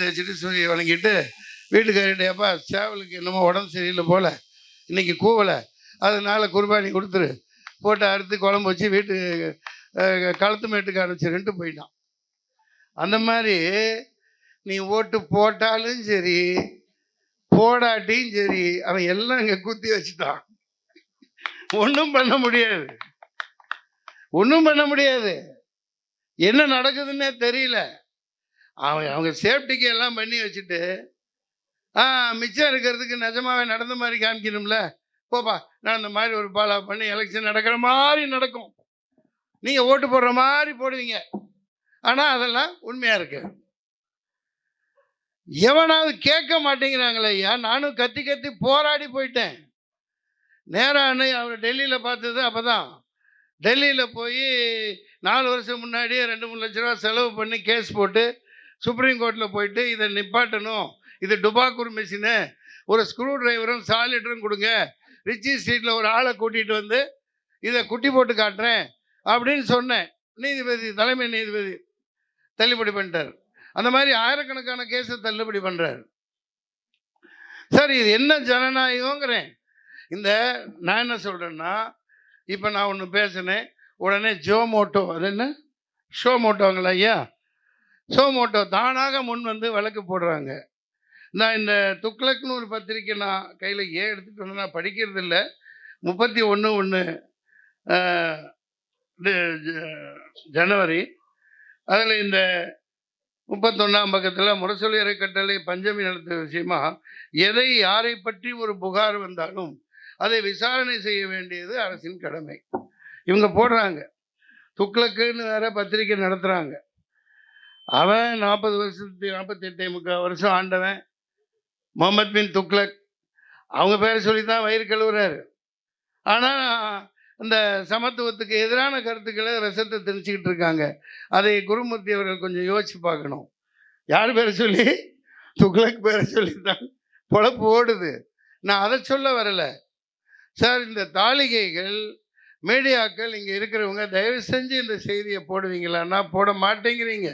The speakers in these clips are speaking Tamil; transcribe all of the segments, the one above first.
தேய்ச்சிட்டு சூரிய வணங்கிட்டு வீட்டுக்காரிட்ட அப்பா சேவலுக்கு என்னமோ உடம்பு சரியில்லை போல இன்னைக்கு கூவலை அதனால குர்பானி கொடுத்துரு. போட்டு அறுத்து குழம்பு வச்சு வீட்டு கழுத்து களத்து மேட்டுக்கு அனுப்பிச்சிருன்ட்டு போயிட்டான். அந்த மாதிரி நீ ஓட்டு போட்டாலும் சரி போடாட்டியும் சரி அவன் எல்லாம் இங்கே குத்தி வச்சுட்டான். ஒன்றும் பண்ண முடியாது. ஒன்றும் பண்ண முடியாது. என்ன நடக்குதுன்னே தெரியல. அவன் அவங்க சேஃப்டிக்கு எல்லாம் பண்ணி வச்சுட்டு ஆ மிச்சம் இருக்கிறதுக்கு நிஜமாவே நடந்த மாதிரி காமிக்கணும்ல? போப்பா நான் இந்த மாதிரி ஒரு பாலா பண்ணி எலெக்ஷன் நடக்கிற மாதிரி நடக்கும். நீங்கள் ஓட்டு போடுற மாதிரி போடுவீங்க. ஆனால் அதெல்லாம் உண்மையாக இருக்கு. எவனாவது கேட்க மாட்டேங்கிறாங்களே ஐயா நானும் கத்தி கத்தி போராடி போயிட்டேன். நேராக அன்னை அவர் டெல்லியில் பார்த்தது அப்போ தான் டெல்லியில் போய் நாலு வருஷம் முன்னாடியே ரெண்டு மூணு லட்ச ரூபா செலவு பண்ணி கேஸ் போட்டு சுப்ரீம் கோர்ட்டில் போயிட்டு இதை நிப்பாட்டணும். இது டுபாக்கூர் மிஷினு ஒரு ஸ்க்ரூ டிரைவரும் சாலிட்டரும் கொடுங்க. ரிச்சி ஸ்ட்ரீட்டில் ஒரு ஆளை கூட்டிகிட்டு வந்து இதை குட்டி போட்டு காட்டுறேன் அப்படின்னு சொன்னேன். நீதிபதி தலைமை நீதிபதி தள்ளுபடி பண்ணிட்டார். அந்த மாதிரி ஆயிரக்கணக்கான கேஸை தள்ளுபடி பண்ணுறாரு சார் இது என்ன ஜனநாயகங்கிறேன் இந்த நான் என்ன சொல்கிறேன்னா இப்போ நான் ஒன்று பேசினேன். உடனே ஜோமோட்டோ அது என்ன? ஷோமோட்டோங்களா ஐயா? சோமோட்டோ தானாக முன் வந்து வழக்கு போடுறாங்க. நான் இந்த துக்ளக்னு ஒரு பத்திரிக்கை நான் கையில் ஏன் எடுத்துகிட்டு வந்து நான் படிக்கிறது இல்லை முப்பத்தி ஒன்று ஒன்று ஜனவரி. அதில் இந்த முப்பத்தொன்னாம் பக்கத்தில் முரசொலி அறக்கட்டளை பஞ்சமி நடத்த விஷயமா எதை யாரை பற்றி ஒரு புகார் வந்தாலும் அதை விசாரணை செய்ய வேண்டியது அரசின் கடமை. இவங்க போடுறாங்க. துக்ளக்குன்னு வேற பத்திரிக்கை நடத்துகிறாங்க அவன் நாற்பது வருஷத்து நாற்பத்தெட்டே முக்கால் வருஷம் ஆண்டவன். முகமது பின் துக்லக் அவங்க பேரை சொல்லி தான் வயிறு கழுவுறாரு. ஆனால் இந்த சமத்துவத்துக்கு எதிரான கருத்துக்களை ரசத்தை திணிச்சுக்கிட்டு இருக்காங்க. அதை குருமூர்த்தி அவர்கள் கொஞ்சம் யோசிச்சு பார்க்கணும். யார் பேரை சொல்லி? துக்ளக் பேரை சொல்லி தான் பொழப்பு ஓடுது. நான் அதை சொல்ல வரலை. சார் இந்த தாளிகைகள் மீடியாக்கள் இங்கே இருக்கிறவங்க தயவு செஞ்சு இந்த செய்தியை போடுவீங்களான்னா போட மாட்டேங்கிறீங்க.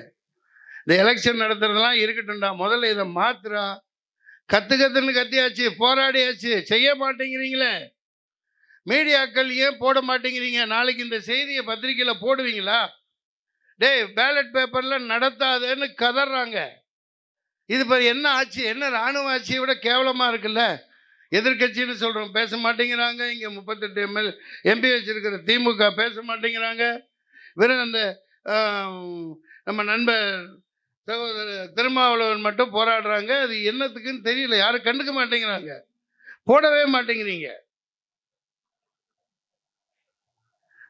இந்த எலெக்ஷன் நடத்துறதெல்லாம் இருக்கட்டும்டா. முதல்ல இதை மாத்துறா கத்து கத்துன்னு கத்தியாச்சு போராடியாச்சு. செய்ய மாட்டேங்கிறீங்களே. மீடியாக்கள் ஏன் போட மாட்டேங்கிறீங்க? நாளைக்கு இந்த செய்தியை பத்திரிக்கையில் போடுவீங்களா? டேய் பேலட் பேப்பரில் நடத்தாதேன்னு கதறாங்க. இது இப்போ என்ன ஆட்சி என்ன இராணுவ ஆட்சியை விட கேவலமாக இருக்குல்ல? எதிர்க்கட்சின்னு சொல்கிறோம் பேச மாட்டேங்கிறாங்க. இங்கே முப்பத்தெட்டு எம்எல் எம்பி வச்சிருக்கிற திமுக பேச மாட்டேங்கிறாங்க. வெறும் அந்த நம்ம நண்பர் சகோதரர் திருமாவளவன் மட்டும் போராடுறாங்க. அது என்னத்துக்குன்னு தெரியல. யாரும் கண்டுக்க மாட்டேங்கிறாங்க. போடவே மாட்டேங்கிறீங்க.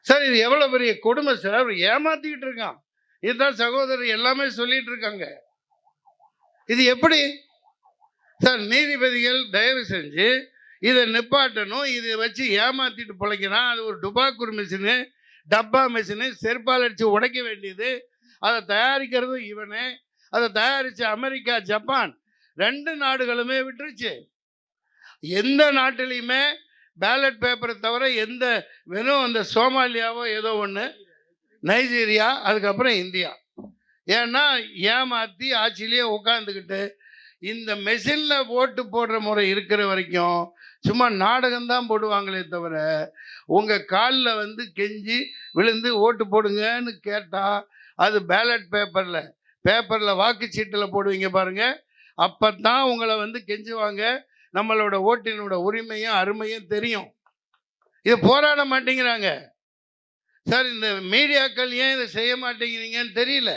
சார் இது எவ்வளோ பெரிய கொடுமை சார்? அவர் ஏமாத்திக்கிட்டு இருக்கான். இதுதான் சகோதரர் எல்லாமே சொல்லிட்டு இருக்காங்க. இது எப்படி? சார் நீதிபதிகள் தயவு செஞ்சு இதை நிப்பாட்டணும். இதை வச்சு ஏமாத்திட்டு பிழைக்கிறான். அது ஒரு டுபாக்கூர் மிஷினு டப்பா மிஷினு செருப்பால் அடித்து உடைக்க வேண்டியது. அதை தயாரிக்கிறதும் இவனே. அதை தயாரித்த அமெரிக்கா ஜப்பான் ரெண்டு நாடுகளுமே விட்டுருச்சு. எந்த நாட்டிலையுமே பேலட் பேப்பரை தவிர எந்த வெறும் அந்த சோமாலியாவோ ஏதோ ஒன்று நைஜீரியா அதுக்கப்புறம் இந்தியா. ஏன்னா ஏமாற்றி ஆட்சியிலேயே உட்காந்துக்கிட்டு இந்த மெஷினில் ஓட்டு போடுற முறை இருக்கிற வரைக்கும் சும்மா நாடகம்தான் போடுவாங்களே தவிர உங்கள் காலில் வந்து கெஞ்சி விழுந்து ஓட்டு போடுங்கன்னு கேட்டால் அது பேலட் பேப்பரில் பேப்பரில் வாக்குச்சீட்டில் போடுவீங்க பாருங்கள் அப்போ தான் உங்களை வந்து கெஞ்சுவாங்க. நம்மளோட ஓட்டினோட உரிமையும் அருமையும் தெரியும். இது போராட மாட்டேங்கிறாங்க. சார் இந்த மீடியாக்கள் ஏன் இதை செய்ய மாட்டேங்கிறீங்கன்னு தெரியல.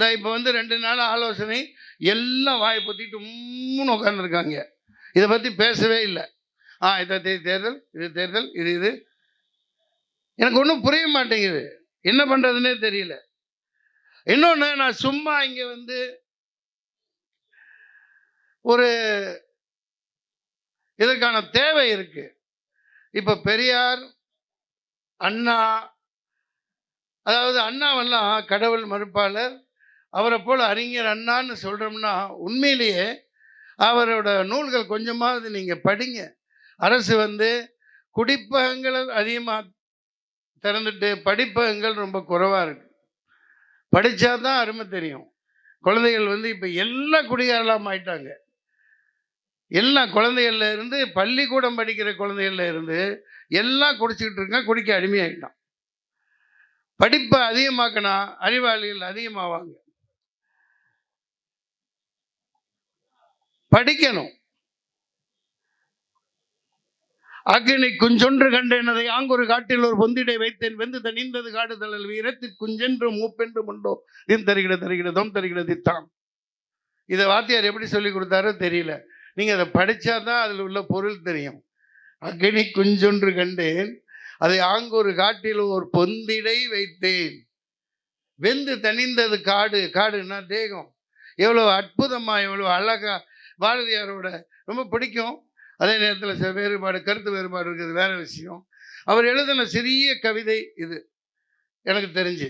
நான் இப்போ வந்து ரெண்டு நாள் ஆலோசனை எல்லாம் வாயை பொத்திட்டு உம்முன்னு உட்காந்துருக்காங்க இதை பற்றி பேசவே இல்லை. ஆ இதை தேர்தல் இது தேர்தல் இது இது. எனக்கு ஒன்றும் புரிய மாட்டேங்குது. என்ன பண்ணுறதுனே தெரியல. இன்னொன்று நான் சும்மா இங்கே வந்து ஒரு இதற்கான தேவை இருக்கு. இப்போ பெரியார் அண்ணா அதாவது அண்ணாவெல்லாம் கடவுள் மறுப்பாளர். அவரை போல் அறிஞர் அண்ணான்னு சொல்கிறோம்னா உண்மையிலேயே அவரோட நூல்கள் கொஞ்சமாவது நீங்கள் படிங்க. அரசு வந்து குடிப்பகங்களை அதிகமாக திறந்துட்டு படிப்பகங்கள் ரொம்ப குறைவாக இருக்குது படித்தா தான் அருமை தெரியும். குழந்தைகள் வந்து இப்போ எல்லாம் குடிகாரலாம் ஆயிட்டாங்க. எல்லா குழந்தைகள்ல இருந்து பள்ளிக்கூடம் படிக்கிற குழந்தைகள்ல இருந்து எல்லாம் குடிச்சிக்கிட்டு இருக்கான் குடிக்க அடிமையாகிட்டான் படிப்பை அதிகமாக்கினா அறிவாளிகள் அதிகமாவாங்க. படிக்கணும். அக்னி குஞ்சொன்று கண்டேனதை ஆங்கொரு காட்டில் ஒரு பொந்திடை வைத்தேன். வெந்து தனிந்தது காடு தழல் வீரத்தில் குஞ்சென்று மூப்பென்று முண்டோ தின் தருகிட தருகிட தோம் தருகிட இதை வாத்தியார் எப்படி சொல்லி கொடுத்தாரோ தெரியல. நீங்கள் அதை படிச்சாதான் அதில் உள்ள பொருள் தெரியும். அக்கினி குஞ்சொன்று கண்டேன். அதை ஆங்கொரு காட்டில் ஒரு பொந்திடை வைத்தேன். வெந்து தணிந்தது காடு. காடுன்னா தேகம். எவ்வளோ அற்புதமாக எவ்வளோ அழகா. பாரதியாரோட ரொம்ப பிடிக்கும். அதே நேரத்தில் சில வேறுபாடு கருத்து வேறுபாடு இருக்கிறது வேற விஷயம். அவர் எழுதின சிறிய கவிதை இது. எனக்கு தெரிஞ்சு.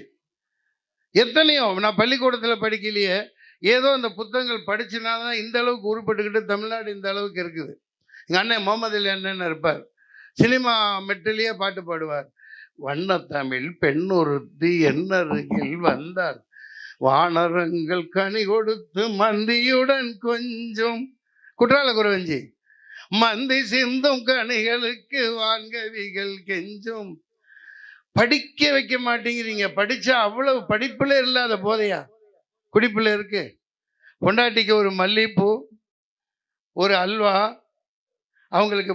எத்தனையோ நான் பள்ளிக்கூடத்தில் படிக்கலையே ஏதோ அந்த புத்தகங்கள் படிச்சனால தான் இந்த அளவுக்கு உருப்பட்டுக்கிட்டு தமிழ்நாடு இந்த அளவுக்கு இருக்குது. எங்கள் அண்ணன் முகமது அலி அண்ணன் இருப்பார். சினிமா மெட்டிலேயே பாட்டு பாடுவார். வண்ணத்தமிழ் பெண்ணொருத்தி என்னருகில் வந்தார் வானரங்கள் கனி கொடுத்து மந்தியுடன் கொஞ்சம் குற்றால குறவஞ்சி மந்தி சிந்தும் கனிகளுக்கு வான்கவிகள் கெஞ்சும். படிக்க வைக்க மாட்டேங்கிறீங்க. படிச்சா அவ்வளவு படிப்புல இல்லாத போதையா? குடிப்புல இருக்கு. பொண்டாட்டிக்கு ஒரு மல்லிகைப்பூ ஒரு அல்வா அவங்களுக்கு